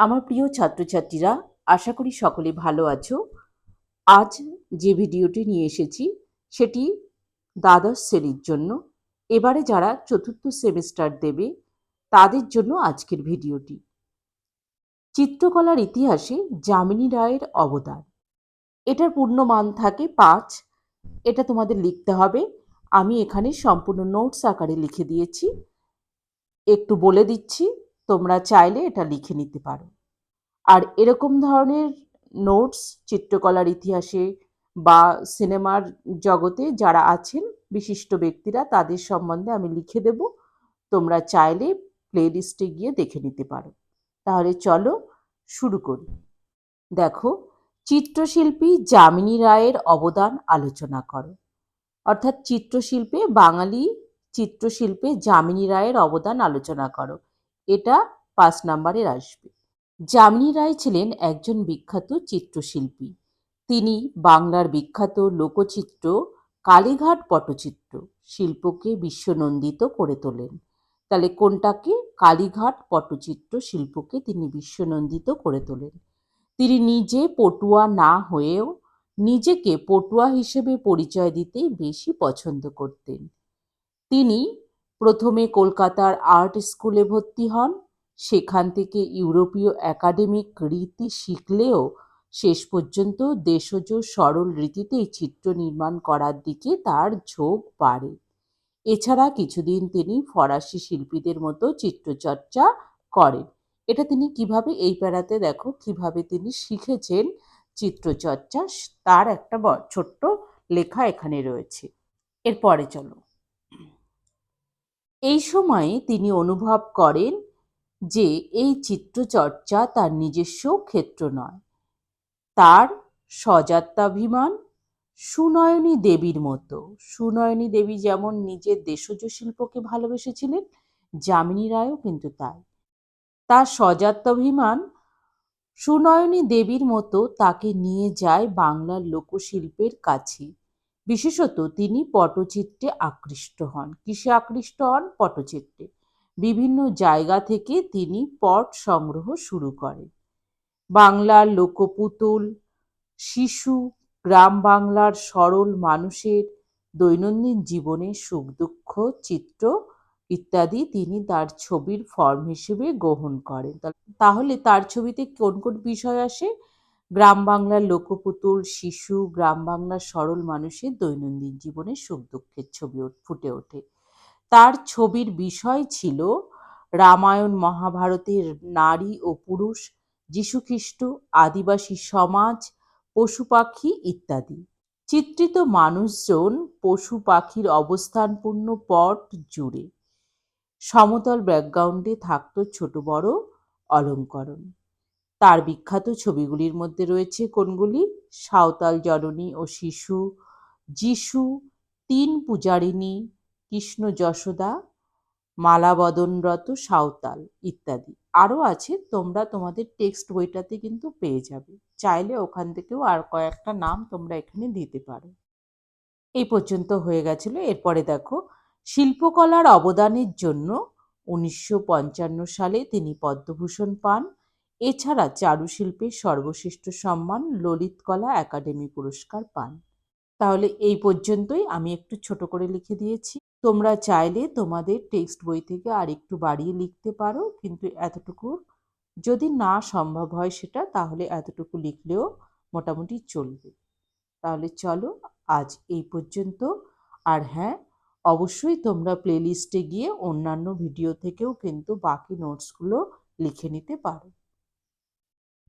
আমার প্রিয় ছাত্রছাত্রীরা, আশা করি সকলে ভালো আছো। আজ যে ভিডিওটি নিয়ে এসেছি, সেটি দ্বাদশ শ্রেণির জন্য। এবারে যারা চতুর্থ সেমিস্টার দেবে, তাদের জন্য আজকের ভিডিওটি। চিত্রকলার ইতিহাসে যামিনী রায়ের অবদান। এটার পূর্ণ মান থাকে পাঁচ। এটা তোমাদের লিখতে হবে। আমি এখানে সম্পূর্ণ নোটস আকারে লিখে দিয়েছি। একটু বলে দিচ্ছি। তোমরা চাইলে এটা লিখে নিতে পারো। আর এরকম ধরনের নোটস চিত্রকলার ইতিহাসে বা সিনেমার জগতে যারা আছেন, বিশিষ্ট ব্যক্তিরা, তাদের সম্বন্ধে আমি লিখে দেব। তোমরা চাইলে প্লে লিস্টে গিয়ে দেখে নিতে পারো। তাহলে চলো শুরু করি। দেখো, চিত্রশিল্পী যামিনী রায়ের অবদান আলোচনা করো। অর্থাৎ চিত্রশিল্পে বাঙালি চিত্রশিল্পে যামিনী রায়ের অবদান আলোচনা করো। এটা পাঁচ নাম্বারের আসবে। যামিনী রায় ছিলেন একজন বিখ্যাত চিত্রশিল্পী। তিনি বাংলার বিখ্যাত লোকচিত্র কালীঘাট পটচিত্র শিল্পকে বিশ্বনন্দিত করে তোলেন। তাহলে কোনটাকে? কালীঘাট পটচিত্র শিল্পকে তিনি বিশ্বনন্দিত করে তোলেন। তিনি নিজে পটুয়া না হয়েও নিজেকে পটুয়া হিসেবে পরিচয় দিতেই বেশি পছন্দ করতেন। তিনি প্রথমে কলকাতার আর্ট স্কুলে ভর্তি হন, সেখান থেকে ইউরোপীয় একাডেমিক রীতি শিখলেও শেষ পর্যন্ত দেশজ সরল রীতিতেই চিত্র নির্মাণ করার দিকে তার ঝোঁক বাড়ে। এছাড়া কিছুদিন তিনি ফরাসি শিল্পীদের মতো চিত্রচর্চা করেন। এটা তিনি কীভাবে এই প্যারাতে দেখো কীভাবে তিনি শিখেছেন চিত্রচর্চা, তার একটা ছোট্ট লেখা এখানে রয়েছে। এরপরে চলো। এই সময়ে তিনি অনুভব করেন যে এই চিত্রচর্চা তার নিজস্ব ক্ষেত্র নয়। তার সজাত্যাভিমান সুনয়নী দেবীর মতো। সুনয়নী দেবী যেমন নিজের দেশজ শিল্পকে ভালোবেসেছিলেন, যামিনী রায়ও কিন্তু তাই। তার সজাত্যাভিমান সুনয়নী দেবীর মতো তাকে নিয়ে যায় বাংলার লোকশিল্পের কাছে। বিশেষত তিনি পটচিত্রে আকৃষ্ট হন। কিসে আকৃষ্ট হন? পটচিত্রে। বিভিন্ন জায়গা থেকে তিনি পট সংগ্রহ শুরু করেন। বাংলার লোকপুতুল, শিশু, গ্রাম বাংলার সরল মানুষের দৈনন্দিন জীবনে সুখ, দুঃখ, চিত্র ইত্যাদি তিনি তার ছবির ফর্ম হিসেবে গ্রহণ করেন। তাহলে তার ছবিতে কোন কোন বিষয় আসে? গ্রাম বাংলার লোকপুতুল, শিশু, গ্রাম বাংলার সরল মানুষের দৈনন্দিন জীবনে সুখ দুঃখের ছবি ফুটে ওঠে। তার ছবির বিষয় ছিল রামায়ণ, মহাভারতের নারী ও পুরুষ, যীশুখ্রিস্ট, আদিবাসী সমাজ, পশু পাখি ইত্যাদি। চিত্রিত মানুষজন পশু পাখির অবস্থানপূর্ণ পট জুড়ে সমতল ব্যাকগ্রাউন্ডে থাকত ছোট বড় অলঙ্করণ। তার বিখ্যাত ছবিগুলির মধ্যে রয়েছে কোনগুলি? সাঁওতাল জননী ও শিশু, যিশু, তিন পূজারিণী, কৃষ্ণ যশোদা, মালাবদনরত সাঁওতাল ইত্যাদি। আরও আছে, তোমরা তোমাদের টেক্সট বইটাতে কিন্তু পেয়ে যাবে। চাইলে ওখান থেকেও আর কয়েকটা নাম তোমরা এখানে দিতে পারো। এই পর্যন্ত হয়ে গেছিল। এরপরে দেখো, শিল্পকলার অবদানের জন্য উনিশশো পঞ্চান্ন সালে তিনি পদ্মভূষণ পান। এছাড়া চারুশিল্পের সর্বশ্রেষ্ঠ সম্মান ললিত কলা একাডেমি পুরস্কার পান। তাহলে এই পর্যন্তই, আমি একটু ছোট করে লিখে দিয়েছি। তোমরা চাইলে তোমাদের টেক্সট বই থেকে আর একটু বাড়িয়ে লিখতে পারো, কিন্তু এতটুকু যদি না সম্ভব হয় সেটা, তাহলে এতটুকু লিখলেও মোটামুটি চলবে। তাহলে চলো, আজ এই পর্যন্ত। আর হ্যাঁ অবশ্যই তোমরা প্লেলিস্টে গিয়ে অন্যান্য ভিডিও থেকেও কিন্তু বাকি নোটসগুলো লিখে নিতে পারো।